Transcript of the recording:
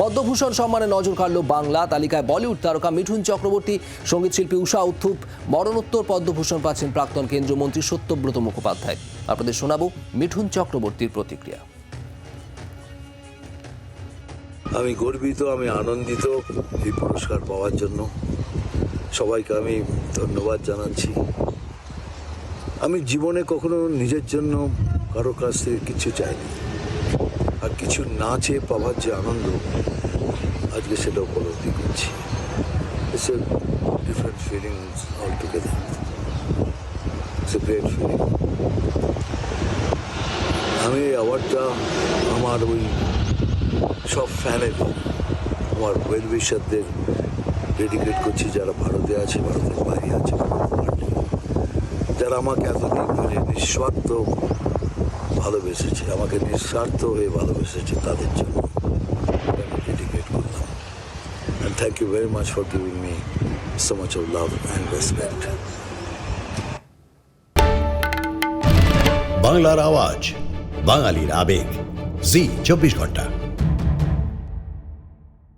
পদ্মভূষণ সম্মানে নজর কাড়ল বাংলা তালিকায় বলিউড তারকা মিঠুন চক্রবর্তী, সংগীত শিল্পী উষা উত্থুপ, মরণোত্তর পদ্মভূষণ পাচ্ছেন প্রাক্তন কেন্দ্রীয় মন্ত্রী সত্যব্রত মুখোপাধ্যায়। আপনাদের শোনাবো মিঠুন চক্রবর্তীর প্রতিক্রিয়া। আমি গর্বিত, আমি আনন্দিত এই পুরস্কার পাওয়ার জন্য। সবাইকে আমি ধন্যবাদ জানাচ্ছি। আমি জীবনে কখনো নিজের জন্য কারও কাছ থেকে কিছু চাইনি। আর কিছু না চেয়ে পাওয়ার যে আনন্দ আজকে সেটা উপলব্ধি করছি it's a different feelings all together it's a great feeling আমি এই অ্যাওয়ার্ডটা আমার ওই সব ফ্যানের আমার ওয়েল উইশারদের ডেডিকেট করছি যারা ভারতে আছে, ভারতের বাইরে আছে যারা আমাকে এতদিন ধরে নিঃস্বার্থ ভালোবেসেছে, আমাকে নিঃস্বার্থ হয়ে ভালোবেসেছে তাদের জন্য ডেডিকেট করলাম thank you very much for giving me so much of love and respect বাংলার আওয়াজ, বাঙালির আবেগ। জি, চব্বিশ ঘণ্টা।